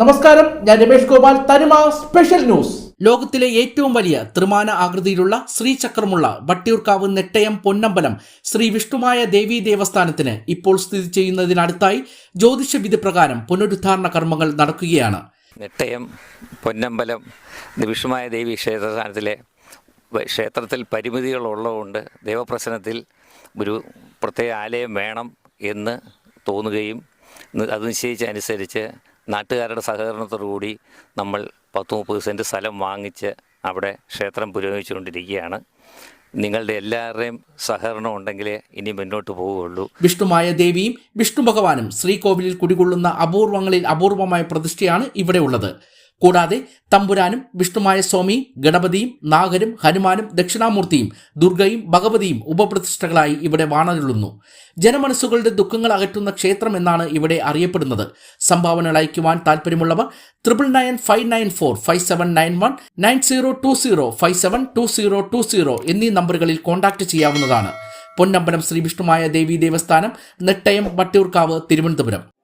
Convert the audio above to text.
നമസ്കാരം ഞാൻ രമേഷ് ഗോപാൽ തനിമ സ്പെഷ്യൽ ന്യൂസ്. ലോകത്തിലെ ഏറ്റവും വലിയ ത്രിമാന ആകൃതിയിലുള്ള ശ്രീചക്രമുള്ള വട്ടിയൂർക്കാവ് നെട്ടയം പൊന്നമ്പലം ശ്രീ വിഷ്ണുമായ ദേവീ ദേവസ്ഥാനത്തിന് ഇപ്പോൾ സ്ഥിതി ചെയ്യുന്നതിനടുത്തായി ജ്യോതിഷ വിധി പ്രകാരം പുനരുദ്ധാരണ കർമ്മങ്ങൾ നടക്കുകയാണ്. നെട്ടയം പൊന്നമ്പലം വിഷ്ണുമായ ദേവി ക്ഷേത്രസ്ഥാനത്തിലെ ക്ഷേത്രത്തിൽ പരിമിതികളുള്ളതുകൊണ്ട് ദേവപ്രസനത്തിൽ ഒരു പ്രത്യേക ആലയം വേണം എന്ന് തോന്നുകയും അത് നിശ്ചയിച്ചനുസരിച്ച് നാട്ടുകാരുടെ സഹകരണത്തോടുകൂടി നമ്മൾ പത്ത് മുപ്പത് സെന്റ് സ്ഥലം വാങ്ങിച്ച് അവിടെ ക്ഷേത്രം പുരോഗമിച്ചുകൊണ്ടിരിക്കുകയാണ്. നിങ്ങളുടെ എല്ലാവരുടെയും സഹകരണം ഉണ്ടെങ്കിലേ ഇനി മുന്നോട്ട് പോവുകയുള്ളൂ. വിഷ്ണുമായ ദേവിയും വിഷ്ണു ഭഗവാനും ശ്രീകോവിലിൽ കുടികൊള്ളുന്ന അപൂർവങ്ങളിൽ അപൂർവമായ പ്രതിഷ്ഠയാണ് ഇവിടെ ഉള്ളത്. കൂടാതെ തമ്പുരാനും വിഷ്ണുമായ സ്വാമിയും ഗണപതിയും നാഗരും ഹനുമാനും ദക്ഷിണാമൂർത്തിയും ദുർഗയും ഭഗവതിയും ഉപപ്രതിഷ്ഠകളായി ഇവിടെ വാണരുളുന്നു. ജനമനസ്സുകളുടെ ദുഃഖങ്ങൾ അകറ്റുന്ന ക്ഷേത്രം എന്നാണ് ഇവിടെ അറിയപ്പെടുന്നത്. സംഭാവനകൾ അയക്കുവാൻ താല്പര്യമുള്ളവർ triple nine five nine four five seven nine one nine zero two zero five seven two zero two zero എന്നീ നമ്പറുകളിൽ കോൺടാക്ട് ചെയ്യാവുന്നതാണ്. പൊന്നമ്പലം ശ്രീ വിഷ്ണുമായ ദേവി ദേവസ്ഥാനം നെട്ടയം വട്ടിയൂർക്കാവ് തിരുവനന്തപുരം.